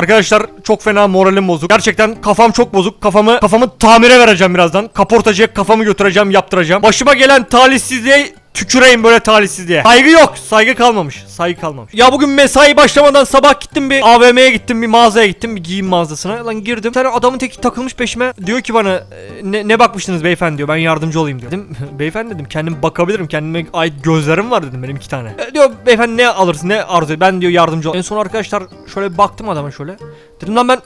Arkadaşlar çok fena moralim bozuk. Gerçekten kafam çok bozuk. Kafamı kafamı tamire vereceğim birazdan. Kaportacıya kafamı götüreceğim, yaptıracağım. Başıma gelen talihsizliğe tüküreyim böyle talihsizliğe. Saygı yok. Saygı kalmamış. Saygı kalmamış. Ya bugün mesai başlamadan sabah gittim bir AVM'ye gittim, bir mağazaya gittim, bir giyim mağazasına. Lan girdim. Bir tane adamın teki takılmış peşime. Diyor ki bana "E, ne, ne bakmıştınız beyefendi diyor. Ben yardımcı olayım diyor. Dedim beyefendi dedim kendim bakabilirim. Kendime ait gözlerim var dedim benim iki tane. E, diyor beyefendi ne alırsın ne arzu? Ben diyor yardımcı ol. En son arkadaşlar şöyle baktım adama şöyle. Dedim lan ben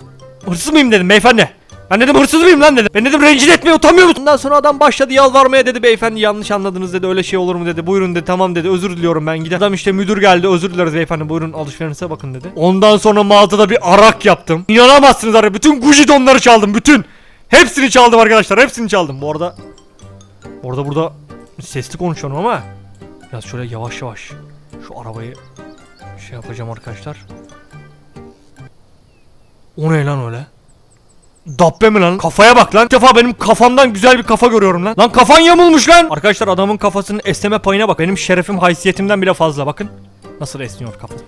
hırsız mıyım dedim beyefendi. Ben dedim hırsız mıyım lan dedim. Ben dedim rencide etmeye utanmıyor musun? Ondan sonra adam başladı yalvarmaya dedi beyefendi yanlış anladınız dedi öyle şey olur mu dedi. Buyurun dedi tamam dedi özür diliyorum ben gidelim. Adam işte müdür geldi özür dileriz beyefendi buyurun alışverişe bakın dedi. Ondan sonra mağazada bir arak yaptım. İnanamazsınız ara bütün Gucci donları çaldım bütün. Hepsini çaldım arkadaşlar hepsini çaldım. Bu arada Orada burada sesli konuşuyorum ama biraz şöyle yavaş yavaş şu arabayı şey yapacağım arkadaşlar. O ne lan öyle? Dabbe mi lan? Kafaya bak lan. İlk defa benim kafamdan güzel bir kafa görüyorum lan. Lan kafan yamulmuş lan. Arkadaşlar adamın kafasının esneme payına bak. Benim şerefim haysiyetimden bile fazla bakın. Nasıl esniyor kafası.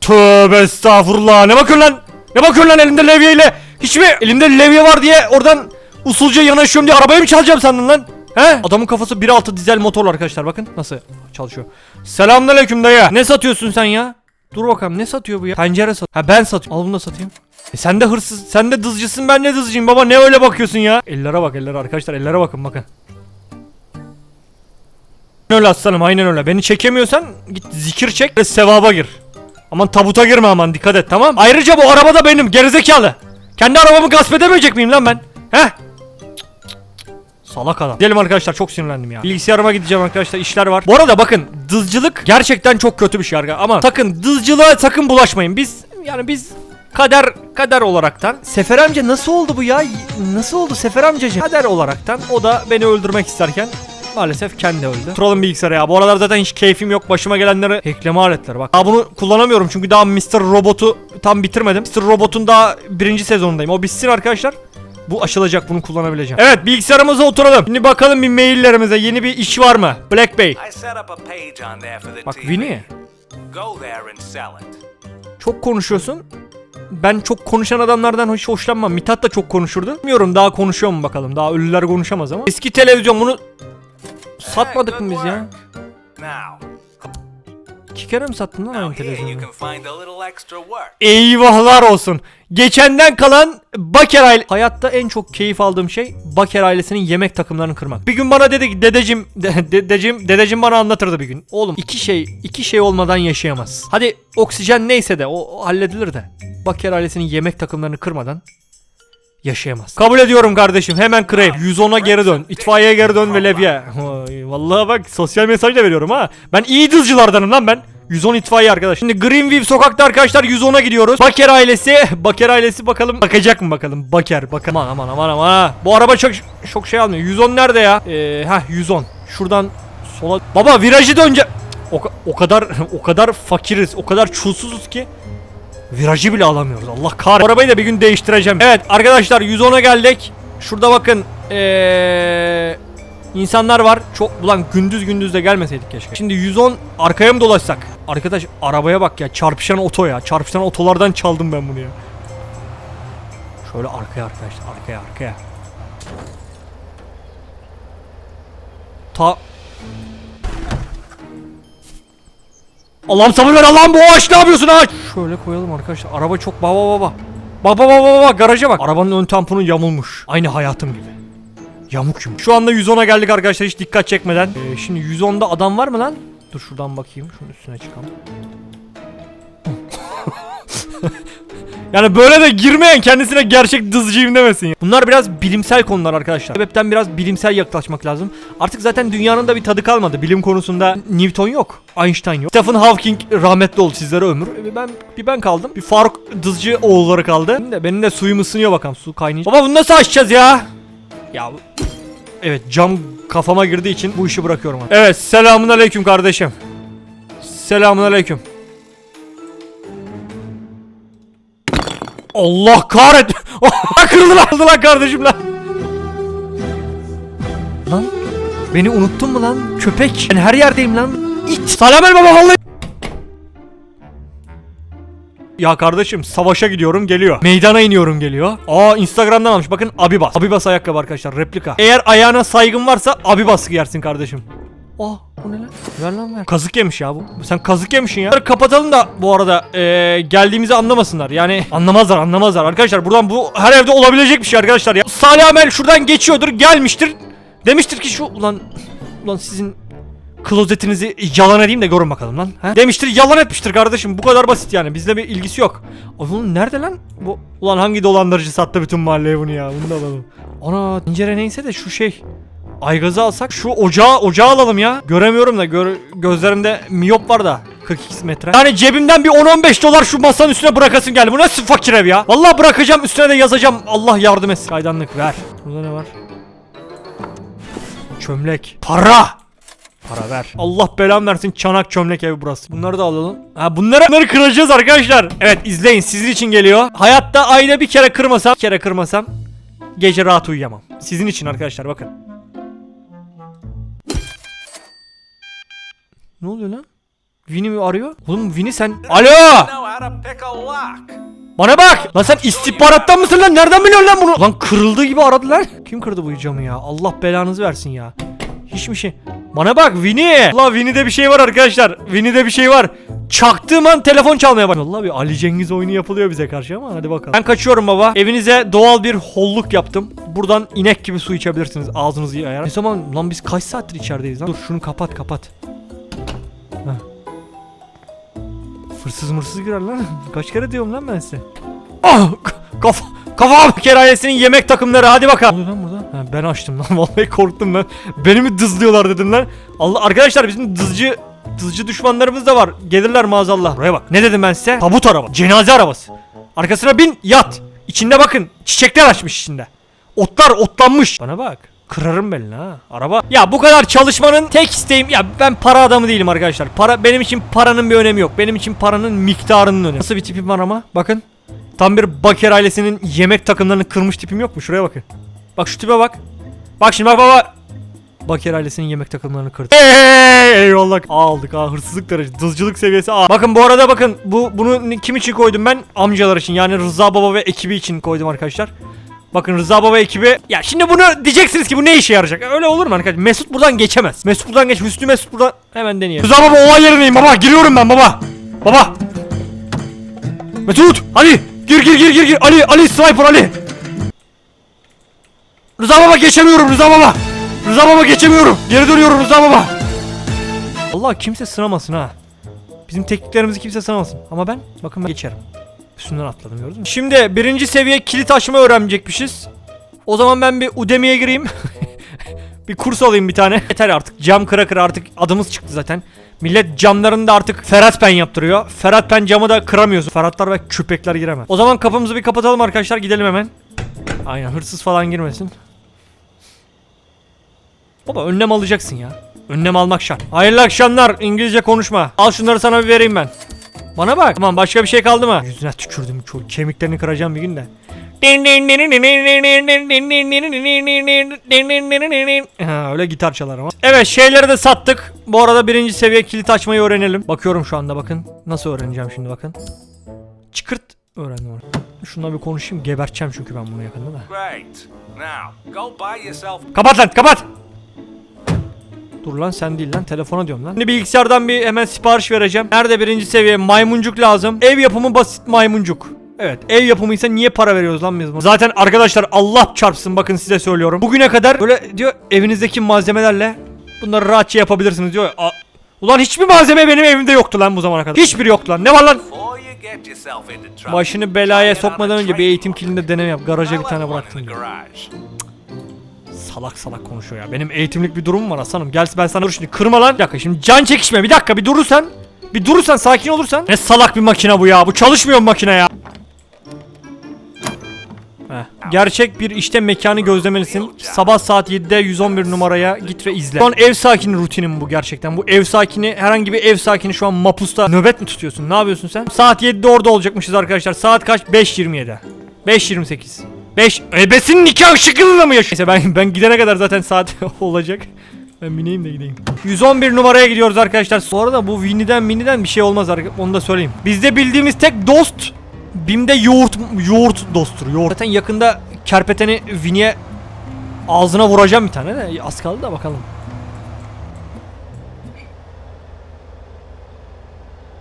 Tövbe estağfurullah. Ne bakıyorsun lan? Ne bakıyorsun lan elimde levyeyle? Hiç mi elimde levye var diye oradan usulca yanaşıyorum diye arabayı mı çalacağım sandın lan? He? Adamın kafası 1.6 dizel motorlu arkadaşlar bakın nasıl çalışıyor. Selamünaleyküm dayı. Ne satıyorsun sen ya? Dur bakalım ne satıyor bu ya? Pencere sat. Ha ben satıyorum. Al bunu da satayım. E sen de hırsız, sen de dızcısın ben de dızcıyım baba ne öyle bakıyorsun ya? Ellere bak ellere arkadaşlar ellere bakın bakın. Öyle aslanım aynen öyle. Beni çekemiyorsan git zikir çek ve sevaba gir. Aman tabuta girme aman dikkat et tamam. Ayrıca bu araba da benim gerizekalı. Kendi arabamı gasp edemeyecek miyim lan ben? He? Salak adam. Gidelim arkadaşlar çok sinirlendim ya. Bilgisayarıma gideceğim arkadaşlar işler var. Bu arada bakın dızcılık gerçekten çok kötü bir şey arkadaşlar. Ama sakın dızcılığa sakın bulaşmayın. Biz yani biz kader kader olaraktan. Sefer amca nasıl oldu bu ya? Nasıl oldu Sefer amcacığım? Kader olaraktan o da beni öldürmek isterken Maalesef kendi öldü. Troll'un bilgisayarı ya. Bu aralar zaten hiç keyfim yok. Başıma gelenleri hackleme aletleri bak. Daha bunu kullanamıyorum çünkü daha Mr. Robot'u tam bitirmedim. Mr. Robot'un daha birinci sezonundayım. O bitsin arkadaşlar. Bu aşılacak bunu kullanabileceğim. Evet bilgisayarımıza oturalım. Şimdi bakalım bir maillerimize yeni bir iş var mı? Black Bay. Bak. Winnie. Çok konuşuyorsun. Ben çok konuşan adamlardan hiç hoşlanmam. Mithat da çok konuşurdu. Bilmiyorum daha konuşuyor mu bakalım. Daha ölüler konuşamaz ama. Eski televizyon bunu satmadık mı biz ya? İki kere mi sattın lan aynı televizyonu? Eyvahlar olsun. Geçenden kalan Baker aile... Hayatta en çok keyif aldığım şey Baker ailesinin yemek takımlarını kırmak. Bir gün bana dedi ki dedeciğim, de- dedeciğim, dedeciğim bana anlatırdı bir gün. Oğlum iki şey, iki şey olmadan yaşayamaz. Hadi oksijen neyse de o, o halledilir de. Baker ailesinin yemek takımlarını kırmadan yaşayamaz. Kabul ediyorum kardeşim hemen kırayım. 110'a geri dön. İtfaiyeye geri dön ve levye. Vallahi bak sosyal mesaj da veriyorum ha. Ben iyi dızcılardanım lan ben. 110 itfaiye arkadaş. Şimdi Greenview sokakta arkadaşlar 110'a gidiyoruz. Baker ailesi. Baker ailesi bakalım bakacak mı bakalım. Baker bakalım. Aman aman aman aman. Bu araba çok çok şey almıyor. 110 nerede ya? Ee, heh 110. Şuradan sola. Baba virajı dönce. O, o kadar o kadar fakiriz. O kadar çulsuzuz ki. Virajı bile alamıyoruz. Allah kahretsin. Arabayı da bir gün değiştireceğim. Evet arkadaşlar 110'a geldik. Şurada bakın. Eee insanlar var. Çok ulan gündüz gündüz de gelmeseydik keşke. Şimdi 110 arkaya mı dolaşsak? Arkadaş arabaya bak ya. Çarpışan oto ya. Çarpışan otolardan çaldım ben bunu ya. Şöyle arkaya arkadaşlar. Arkaya arkaya. Ta Allah'ım sabır ver Allah'ım bu ağaç ne yapıyorsun ağaç? Şöyle koyalım arkadaşlar. Araba çok baba baba. Baba baba baba garaja bak. Arabanın ön tamponu yamulmuş. Aynı hayatım gibi. Yamuk yumuk. Şu anda 110'a geldik arkadaşlar hiç dikkat çekmeden. Ee, şimdi 110'da adam var mı lan? Dur şuradan bakayım. Şunun üstüne çıkalım. Yani böyle de girmeyen kendisine gerçek dızcıyım demesin ya. Bunlar biraz bilimsel konular arkadaşlar. Sebepten biraz bilimsel yaklaşmak lazım. Artık zaten dünyanın da bir tadı kalmadı. Bilim konusunda Newton yok. Einstein yok. Stephen Hawking rahmetli oldu sizlere ömür. Bir ben bir ben kaldım. Bir Faruk Dızcı oğulları kaldı. Benim de, benim de suyum ısınıyor bakalım. Su kaynayacak. Baba bunu nasıl açacağız ya? Ya Evet cam kafama girdiği için bu işi bırakıyorum artık. Evet selamun aleyküm kardeşim. Selamun aleyküm. Allah kahret. kırıldı lan, kırıldı lan kardeşim lan. Lan beni unuttun mu lan köpek? Ben her yerdeyim lan. İt. Salam el baba vallahi. Ya kardeşim savaşa gidiyorum geliyor. Meydana iniyorum geliyor. Aa Instagram'dan almış bakın Abibas. Abibas ayakkabı arkadaşlar replika. Eğer ayağına saygın varsa Abibas giyersin kardeşim. Aa bu ne lan? Ver lan ver. Kazık yemiş ya bu. Sen kazık yemişsin ya. Kapatalım da bu arada eee, geldiğimizi anlamasınlar. Yani anlamazlar anlamazlar arkadaşlar. Buradan bu her evde olabilecek bir şey arkadaşlar ya. Salih Amel şuradan geçiyordur gelmiştir. Demiştir ki şu ulan ulan sizin klozetinizi yalan edeyim de görün bakalım lan. He? Demiştir yalan etmiştir kardeşim. Bu kadar basit yani. Bizle bir ilgisi yok. Bunun nerede lan? Bu ulan hangi dolandırıcı sattı bütün mahalleye bunu ya? Bunu da alalım. Ana tencere neyse de şu şey. Aygazı alsak şu ocağı ocağı alalım ya. Göremiyorum da gör, gözlerimde miyop var da. 42 metre. Yani cebimden bir 10-15 dolar şu masanın üstüne bırakasın geldi. Bu nasıl fakir ev ya? Vallahi bırakacağım üstüne de yazacağım. Allah yardım etsin. Kaydanlık ver. Burada ne var? Çömlek. Para. Para ver. Allah belam versin çanak çömlek evi burası. Bunları da alalım. Ha bunları, bunları kıracağız arkadaşlar. Evet izleyin sizin için geliyor. Hayatta ayda bir kere kırmasam, bir kere kırmasam gece rahat uyuyamam. Sizin için arkadaşlar bakın. Ne oluyor lan? Vini mi arıyor? Oğlum Vini sen... Alo! Bana bak! Lan sen istihbarattan mısın lan? Nereden biliyorsun lan bunu? Lan kırıldığı gibi aradılar. Kim kırdı bu camı ya? Allah belanızı versin ya. Hiç mi şey? Bana bak Vini. Allah Vini'de bir şey var arkadaşlar. Vini'de bir şey var. Çaktığım an telefon çalmaya başladı. Allah bir Ali Cengiz oyunu yapılıyor bize karşı ama hadi bakalım. Ben kaçıyorum baba. Evinize doğal bir holluk yaptım. Buradan inek gibi su içebilirsiniz. Ağzınızı ayar. Ne zaman lan biz kaç saattir içerideyiz lan? Dur şunu kapat kapat. Heh. Hırsız mırsız girer lan. Kaç kere diyorum lan ben size. Ah! Kafa Kafam kerayesinin yemek takımları hadi bakalım. Ne oluyor lan burada? Ha, ben açtım lan vallahi korktum lan. Beni mi dızlıyorlar dedim lan. Allah arkadaşlar bizim dızcı dızcı düşmanlarımız da var. Gelirler maazallah. Buraya bak. Ne dedim ben size? Tabut araba. Cenaze arabası. Arkasına bin yat. İçinde bakın çiçekler açmış içinde. Otlar otlanmış. Bana bak. Kırarım belini ha. Araba. Ya bu kadar çalışmanın tek isteğim ya ben para adamı değilim arkadaşlar. Para benim için paranın bir önemi yok. Benim için paranın miktarının önemi. Nasıl bir tipim var ama? Bakın. Tam bir Baker ailesinin yemek takımlarını kırmış tipim yok mu? Şuraya bakın. Bak şu tipe bak. Bak şimdi bak bak. Baker ailesinin yemek takımlarını kırdı. Hey, eyvallah. Aldık ha hırsızlık derece. Dızcılık seviyesi A. Bakın bu arada bakın bu bunu kim için koydum ben? Amcalar için yani Rıza Baba ve ekibi için koydum arkadaşlar. Bakın Rıza Baba ekibi ya şimdi bunu diyeceksiniz ki bu ne işe yarayacak? Öyle olur mu arkadaşlar? Mesut buradan geçemez. Mesut buradan geç. Hüsnü Mesut buradan hemen deneyelim. Rıza Baba olay yerindeyim baba. Giriyorum ben baba. Baba. Mesut Ali gir gir gir gir gir. Ali Ali sniper Ali. Rıza baba geçemiyorum. Rıza baba. Rıza baba geçemiyorum. Geri dönüyorum Rıza baba. Allah kimse sınamasın ha. Bizim tekniklerimizi kimse sınamasın. Ama ben bakın ben geçerim. Üstünden atladım gördün mü? Şimdi birinci seviye kilit açma öğrenecekmişiz. O zaman ben bir Udemy'ye gireyim. Bir kurs alayım bir tane. Yeter artık. Cam kıra kıra artık adımız çıktı zaten Millet camlarını da artık Ferhat Pen yaptırıyor. Ferhat Pen camı da kıramıyorsun. Ferhatlar ve köpekler giremez. O zaman kapımızı bir kapatalım arkadaşlar. Gidelim hemen. Aynen hırsız falan girmesin. Baba önlem alacaksın ya. Önlem almak şart. Hayırlı akşamlar. İngilizce konuşma. Al şunları sana bir vereyim ben. Bana bak. Tamam başka bir şey kaldı mı? Yüzüne tükürdüm. Kemiklerini kıracağım bir gün de. Ha, öyle gitar çalar ama. Evet şeyleri de sattık. Bu arada birinci seviye kilit açmayı öğrenelim. Bakıyorum şu anda bakın. Nasıl öğreneceğim şimdi bakın. Çıkırt öğrendim onu. Şununla bir konuşayım. Geberteceğim çünkü ben bunu yakında da. Great. Now, go buy yourself Kapat lan kapat. Dur lan sen değil lan telefona diyorum lan. Şimdi bilgisayardan bir hemen sipariş vereceğim. Nerede birinci seviye maymuncuk lazım. Ev yapımı basit maymuncuk. Evet ev yapımıysa niye para veriyoruz lan biz buna? Zaten arkadaşlar Allah çarpsın bakın size söylüyorum. Bugüne kadar böyle diyor evinizdeki malzemelerle bunları rahatça yapabilirsiniz diyor. A- Ulan hiçbir malzeme benim evimde yoktu lan bu zamana kadar. Hiçbiri yoktu lan. Ne var lan? Başını belaya sokmadan önce bir eğitim kilinde deneme yap. Garaja bir tane bıraktım diyor. Salak salak konuşuyor ya. Benim eğitimlik bir durumum var Hasan'ım. Gel ben sana dur şimdi kırma lan. Bir dakika şimdi can çekişme. Bir dakika bir durursan. Bir durursan sakin olursan. Ne salak bir makine bu ya. Bu çalışmıyor makine ya. Heh. Gerçek bir işte mekanı gözlemelisin. Sabah saat 7'de 111 numaraya git ve izle. Şu an ev sakini rutinim bu gerçekten. Bu ev sakini herhangi bir ev sakini şu an mapusta nöbet mi tutuyorsun? Ne yapıyorsun sen? Saat 7'de orada olacakmışız arkadaşlar. Saat kaç? 5.27. 5.28. 5 Ebesinin nikah ışıkıyla mı yaşıyor? Neyse ben ben gidene kadar zaten saat olacak. Ben bineyim de gideyim. 111 numaraya gidiyoruz arkadaşlar. Bu arada bu Winnie'den Minnie'den bir şey olmaz arka- onu da söyleyeyim. Bizde bildiğimiz tek dost Bim'de yoğurt yoğurt dosttur. Yoğurt. Zaten yakında kerpeteni Winnie'ye ağzına vuracağım bir tane de az kaldı da bakalım.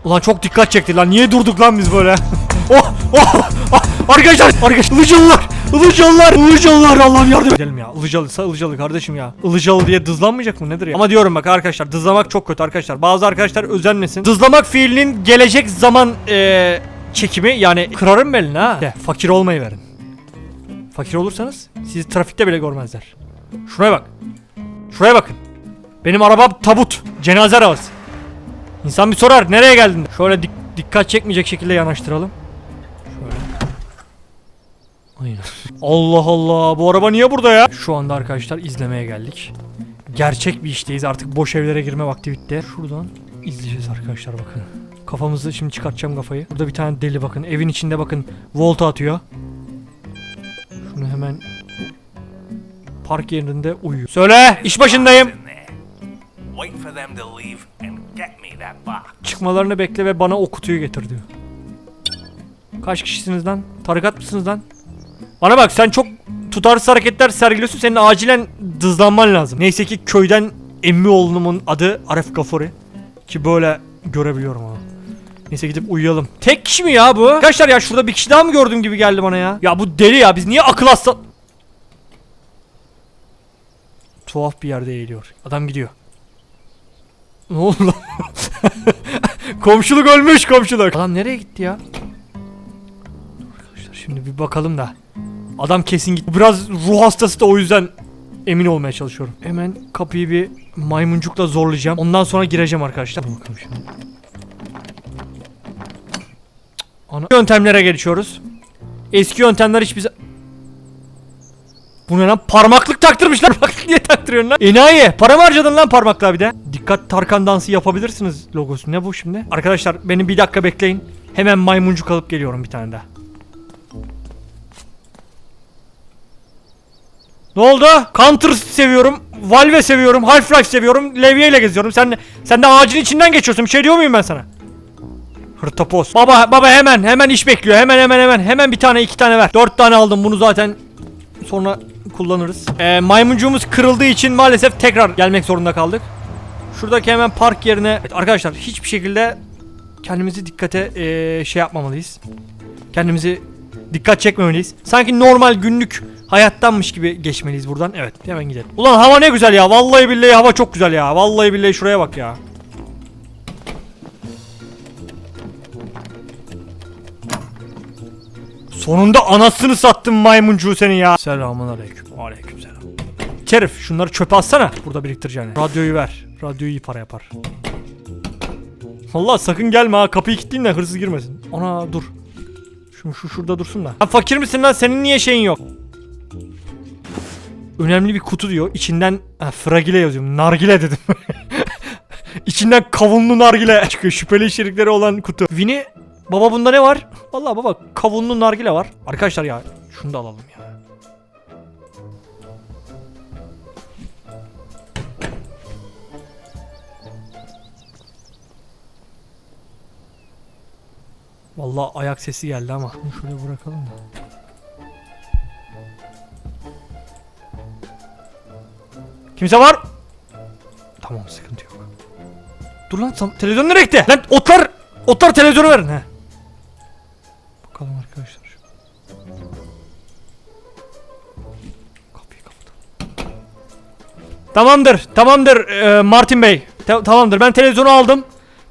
Ulan çok dikkat çekti lan. Niye durduk lan biz böyle? oh, oh, ah, arkadaşlar, arkadaşlar, Ilıcalılar, Ilıcalılar, Ilıcalılar Allah'ım yardım edelim ya. Ilıcalı, sa Ilıcalı kardeşim ya. Ilıcalı diye dızlanmayacak mı nedir ya? Ama diyorum bak arkadaşlar, dızlamak çok kötü arkadaşlar. Bazı arkadaşlar özenmesin. Dızlamak fiilinin gelecek zaman eee, çekimi yani kırarım belini ha. De, fakir olmayı verin. Fakir olursanız sizi trafikte bile görmezler. Şuraya bak. Şuraya bakın. Benim arabam tabut. Cenaze arabası. İnsan bir sorar nereye geldin? Şöyle dik- dikkat çekmeyecek şekilde yanaştıralım. Aynen. Allah Allah bu araba niye burada ya? Şu anda arkadaşlar izlemeye geldik. Gerçek bir işteyiz artık boş evlere girme vakti bitti. Şuradan izleyeceğiz arkadaşlar bakın. Kafamızı şimdi çıkartacağım kafayı. Burada bir tane deli bakın evin içinde bakın volta atıyor. Şunu hemen park yerinde uyuyor. Söyle iş başındayım. Çıkmalarını bekle ve bana o kutuyu getir diyor. Kaç kişisiniz lan? Tarikat mısınız lan? Bana bak sen çok tutarsız hareketler sergiliyorsun. Senin acilen dızlanman lazım. Neyse ki köyden emmi oğlumun adı Arif Gafuri. Ki böyle görebiliyorum onu. Neyse gidip uyuyalım. Tek kişi mi ya bu? Arkadaşlar ya şurada bir kişi daha mı gördüğüm gibi geldi bana ya? Ya bu deli ya biz niye akıl hasta... Tuhaf bir yerde eğiliyor. Adam gidiyor. Ne oldu lan? komşuluk ölmüş komşuluk. Adam nereye gitti ya? Arkadaşlar şimdi bir bakalım da. Adam kesin gitti. Biraz ruh hastası da o yüzden emin olmaya çalışıyorum. Hemen kapıyı bir maymuncukla zorlayacağım. Ondan sonra gireceğim arkadaşlar. Bakalım şimdi. Ana yöntemlere geçiyoruz. Eski yöntemler hiçbir bu ne lan? Parmaklık taktırmışlar. Parmaklık niye taktırıyorsun lan? Enayi. Para mı harcadın lan parmaklığa bir de? Dikkat Tarkan dansı yapabilirsiniz logosu. Ne bu şimdi? Arkadaşlar beni bir dakika bekleyin. Hemen maymuncuk alıp geliyorum bir tane daha. Ne oldu? Counter seviyorum. Valve seviyorum. Half-Life seviyorum. Levye ile geziyorum. Sen sen de ağacın içinden geçiyorsun. Bir şey diyor muyum ben sana? Hırtapos. Baba baba hemen hemen iş bekliyor. Hemen hemen hemen. Hemen bir tane iki tane ver. Dört tane aldım. Bunu zaten sonra kullanırız. Ee, maymuncuğumuz kırıldığı için maalesef tekrar gelmek zorunda kaldık. Şuradaki hemen park yerine Evet, arkadaşlar hiçbir şekilde kendimizi dikkate ee, şey yapmamalıyız. Kendimizi dikkat çekmemeliyiz. Sanki normal günlük hayattanmış gibi geçmeliyiz buradan. Evet hemen gidelim. Ulan hava ne güzel ya. Vallahi billahi hava çok güzel ya. Vallahi billahi şuraya bak ya. Sonunda anasını sattım maymuncuğu senin ya. Selamun aleyküm. Aleyküm selam. Kerif şunları çöpe atsana. Burada biriktireceğini. Radyoyu ver. Radyo iyi para yapar. Allah sakın gelme ha. Kapıyı kilitleyin de hırsız girmesin. Ana dur. Şu, şu şurada dursun da. Ha, fakir misin lan? Senin niye şeyin yok? Önemli bir kutu diyor. İçinden ha, fragile yazıyorum. Nargile dedim. İçinden kavunlu nargile çıkıyor. Şüpheli içerikleri olan kutu. Vini baba bunda ne var? Vallahi baba kavunlu nargile var. Arkadaşlar ya şunu da alalım ya. Vallahi ayak sesi geldi ama. Şunu şuraya bırakalım da. Kimse var? Tamam sıkıntı yok. Dur lan televizyon nereye gitti? Lan otlar otlar televizyonu verin he. Bakalım arkadaşlar. Kapıyı kapatalım. Tamamdır, tamamdır Martin Bey. Ta- tamamdır. Ben televizyonu aldım.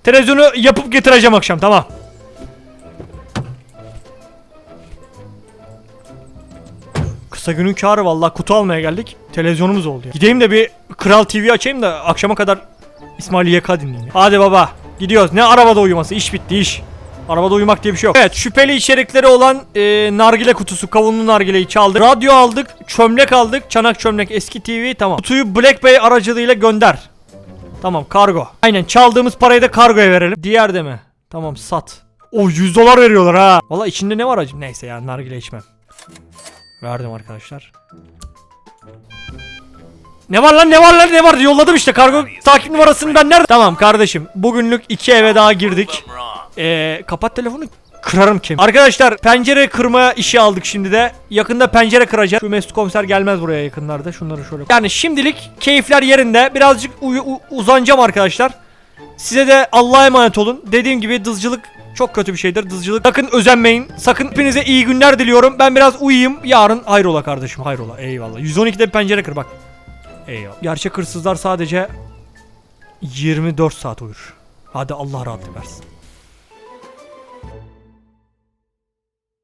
Televizyonu yapıp getireceğim akşam. Tamam. Kısa günün karı vallahi kutu almaya geldik. Televizyonumuz oldu ya. Gideyim de bir Kral TV açayım da akşama kadar İsmail YK dinleyeyim. Hadi baba gidiyoruz. Ne arabada uyuması iş bitti iş. Arabada uyumak diye bir şey yok. Evet şüpheli içerikleri olan e, nargile kutusu kavunlu nargileyi çaldık. Radyo aldık. Çömlek aldık. Çanak çömlek eski TV tamam. Kutuyu Black Bay aracılığıyla gönder. Tamam kargo. Aynen çaldığımız parayı da kargoya verelim. Diğer de mi? Tamam sat. O 100 dolar veriyorlar ha. Valla içinde ne var acaba? Neyse ya nargile içmem. Verdim arkadaşlar. Ne var lan ne var lan ne var yolladım işte kargo takip numarasını ben nerede? Tamam kardeşim bugünlük iki eve daha girdik. Ee, kapat telefonu kırarım kim? Arkadaşlar pencere kırma işi aldık şimdi de. Yakında pencere kıracağız. Şu Mesut komiser gelmez buraya yakınlarda. Şunları şöyle. Yani şimdilik keyifler yerinde. Birazcık uyu- uzanacağım arkadaşlar. Size de Allah'a emanet olun. Dediğim gibi dızcılık çok kötü bir şeydir. Dızcılık sakın özenmeyin. Sakın hepinize iyi günler diliyorum. Ben biraz uyuyayım. Yarın hayrola kardeşim hayrola. Eyvallah. 112'de bir pencere kır bak. Eyvallah. Gerçek hırsızlar sadece 24 saat uyur. Hadi Allah rahatlık versin.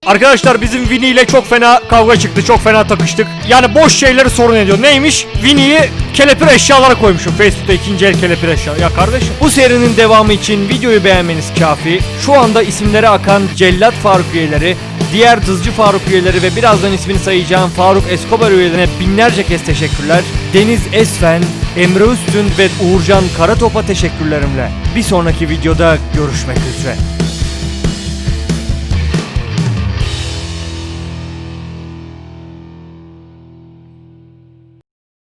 Arkadaşlar bizim Vini ile çok fena kavga çıktı. Çok fena takıştık. Yani boş şeyleri sorun ediyor. Neymiş? Vini'yi kelepir eşyalara koymuşum. Facebook'ta ikinci el kelepir eşya. Ya kardeşim. Bu serinin devamı için videoyu beğenmeniz kafi. Şu anda isimleri akan Cellat Faruk üyeleri, diğer Dızcı Faruk üyeleri ve birazdan ismini sayacağım Faruk Escobar üyelerine binlerce kez teşekkürler. Deniz Esfen, Emre Üstün ve Uğurcan Karatop'a teşekkürlerimle. Bir sonraki videoda görüşmek üzere.